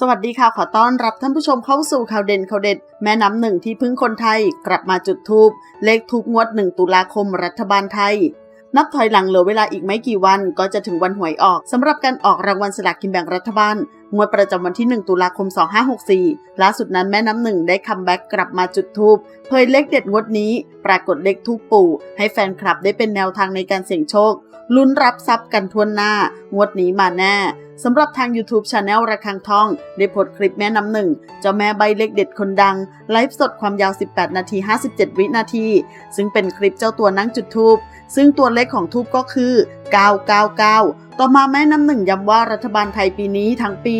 สวัสดีค่ะ ขอต้อนรับท่านผู้ชมเข้าสู่ข่าวเด่นข่าวเด็ด แม่น้ำหนึ่งที่พึ่งคนไทย กลับมาจุดทูบเลขทูบงวด 1 ตุลาคมรัฐบาลไทย นับถอยหลังเหลือเวลาอีกไม่กี่วันก็จะถึงวันหวยออกสำหรับการออกรางวัลสลากกินแบ่งรัฐบาลงวดประจำวันที่ 1 ตุลาคม 2564ล่าสุดนั้นแม่น้ำหนึ่งได้คัมแบ็กกลับมาจุดทูบเผยเลขเด็ดงวดนี้ ปรากฏเลขทูบปู่ ให้แฟนคลับได้เป็นแนวทางในการเสี่ยงโชค ลุ้นรับทรัพย์กันทั่วหน้า งวดนี้มาแน่สำหรับทาง YouTube Channel ระคังทอง ได้โพสต์คลิปแม่น้ำหนึ่ง เจ้าแม่ใบเล็กเด็ดคนดัง ไลฟ์สดความยาว 18 นาที 57 วินาที ซึ่งเป็นคลิปเจ้าตัวนั่งจุดทูบ ซึ่งตัวเลขของทูบก็คือ 999 ต่อมาแม่น้ำหนึ่งย้ำว่ารัฐบาลไทยปีนี้ทั้งปี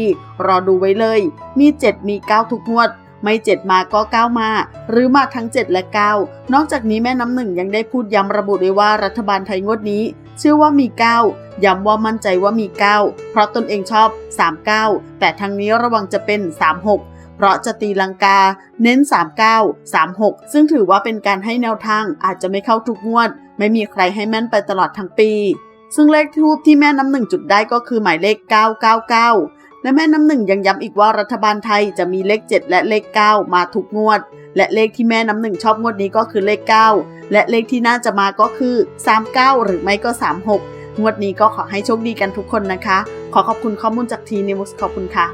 รอดูไว้เลย มี 7 มี 9 ทุกงวด ไม่ 7 มาก็ 9 มา หรือมาทั้ง 7 และ 9 นอกจากนี้แม่น้ำหนึ่งยังได้พูดย้ำระบุด้วยว่ารัฐบาลไทยงวดนี้เชื่อว่ามี 9 ย้ำว่ามั่นใจว่ามี 9 เพราะตนเองชอบ 39 แต่ทางนี้ระวังจะเป็น 36 เพราะจะตีลังกาเน้น 39 36 ซึ่งถือว่าเป็นการให้แนวทางอาจจะไม่เข้าทุกงวด ไม่มีใครให้แม่นไปตลอดทั้งปี ซึ่งเลขทูบที่แม่น้ำหนึ่งจุดได้ก็คือหมายเลข 999 และแม่น้ำหนึ่งยังย้ำอีกว่ารัฐบาลไทยจะมีเลข 7 และเลข 9 มาทุกงวด และเลขที่แม่น้ำหนึ่งชอบงวดนี้ก็คือเลข 9 และเลขที่น่าจะมาก็คือ 39 หรือไม่ก็ 36 งวดนี้ก็ขอให้โชคดีกันทุกคนนะคะ ขอขอบคุณข้อมูลจากทีนิวส์ขอบคุณค่ะ